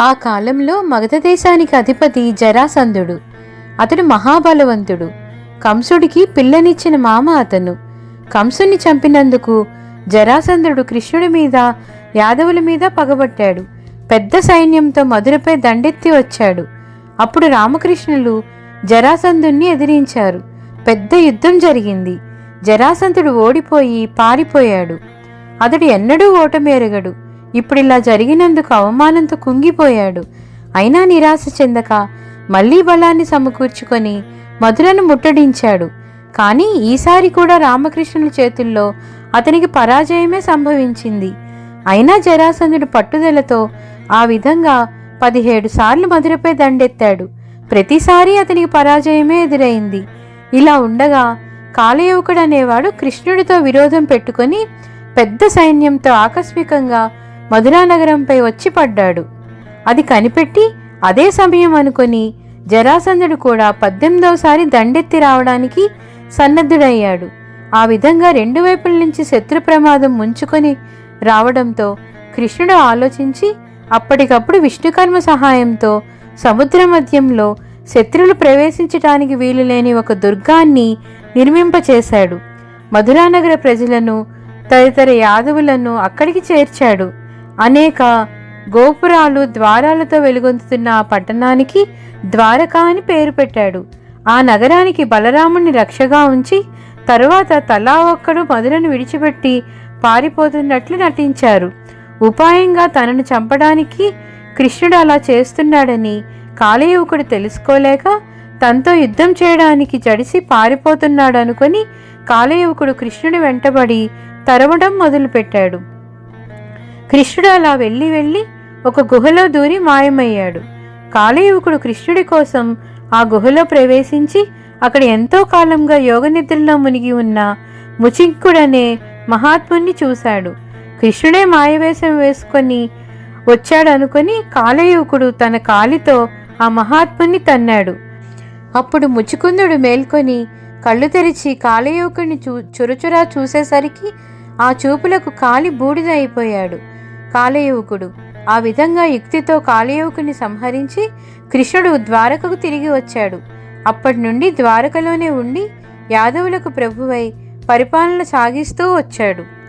ఆ కాలంలో మగధ దేశానికి అధిపతి జరాసంధుడు. అతడు మహాబలవంతుడు. కంసుడికి పిల్లనిచ్చిన మామ అతను. కంసుని చంపినందుకు జరాసంధుడు కృష్ణుడి మీద యాదవుల మీద పగబట్టాడు. పెద్ద సైన్యంతో మధురపై దండెత్తి వచ్చాడు. అప్పుడు రామకృష్ణులు జరాసంధుణ్ణి ఎదిరించారు. పెద్ద యుద్ధం జరిగింది. జరాసంధుడు ఓడిపోయి పారిపోయాడు. అతడు ఎన్నడూ ఓటమేరగడు. ఇప్పుడిలా జరిగినందుకు అవమానంతో కుంగిపోయాడు. అయినా నిరాశ చెందక మళ్ళీ బలాన్ని సమకూర్చుకొని మధురను ముట్టడించాడు. కానీ ఈసారి కూడా రామకృష్ణుల చేతుల్లో అతనికి పరాజయమే సంభవించింది. అయినా జరాసంధుడు పట్టుదలతో ఆ విధంగా పదిహేడు సార్లు మధురపై దండెత్తాడు. ప్రతిసారి అతనికి పరాజయమే ఎదురైంది. ఇలా ఉండగా కాలయువకుడు అనేవాడు కృష్ణుడితో విరోధం పెట్టుకొని పెద్ద సైన్యంతో ఆకస్మికంగా మధురానగరంపై వచ్చి పడ్డాడు. అది కనిపెట్టి అదే సమయం అనుకొని జరాసంధుడు కూడా పద్దెనిమిదవసారి దండెత్తి రావడానికి సన్నద్ధుడయ్యాడు. ఆ విధంగా రెండు వైపుల నుంచి శత్రు ప్రమాదం ముంచుకొని రావడంతో కృష్ణుడు ఆలోచించి అప్పటికప్పుడు విష్ణుకర్మ సహాయంతో సముద్ర మధ్యంలో శత్రులు ప్రవేశించటానికి వీలులేని ఒక దుర్గాన్ని నిర్మింపచేశాడు మధురానగర ప్రజలను తదితర యాదవులను అక్కడికి చేర్చాడు. అనేక గోపురాలు ద్వారాలతో వెలుగొందుతున్న ఆ పట్టణానికి ద్వారకా అని పేరు పెట్టాడు. ఆ నగరానికి బలరాముణ్ణి రక్షగా ఉంచి తరువాత తలా ఒక్కడు మధురను విడిచిపెట్టి పారిపోతున్నట్లు నటించారు. ఉపాయంగా తనను చంపడానికి కృష్ణుడు అలా చేస్తున్నాడని కాళయువకుడు తెలుసుకోలేక తనతో యుద్ధం చేయడానికి జడిసి పారిపోతున్నాడు అనుకొని కృష్ణుడి వెంటబడి తరవడం మొదలుపెట్టాడు. కృష్ణుడు అలా వెళ్ళి వెళ్ళి ఒక గుహలో దూరి మాయమయ్యాడు. కాలయువకుడు కృష్ణుడి కోసం ఆ గుహలో ప్రవేశించి అక్కడ ఎంతో కాలంగా యోగ నిద్రలో మునిగి ఉన్న ముచింకుడనే మహాత్ముణ్ణి చూశాడు. కృష్ణుడే మాయవేషం వేసుకొని వచ్చాడనుకొని కాలయువకుడు తన కాలితో ఆ మహాత్ముని తన్నాడు. అప్పుడు ముచుకుందుడు మేల్కొని కళ్ళు తెరిచి కాలయువకుడిని చూ చురచురా చూసేసరికి ఆ చూపులకు కాలి బూడిద అయిపోయాడు. కాలయువకుడు ఆ విధంగా యుక్తితో కాలయువకుని సంహరించి కృష్ణుడు ద్వారకకు తిరిగి వచ్చాడు. అప్పటి నుండి ద్వారకలోనే ఉండి యాదవులకు ప్రభువై పరిపాలన సాగిస్తూ వచ్చాడు.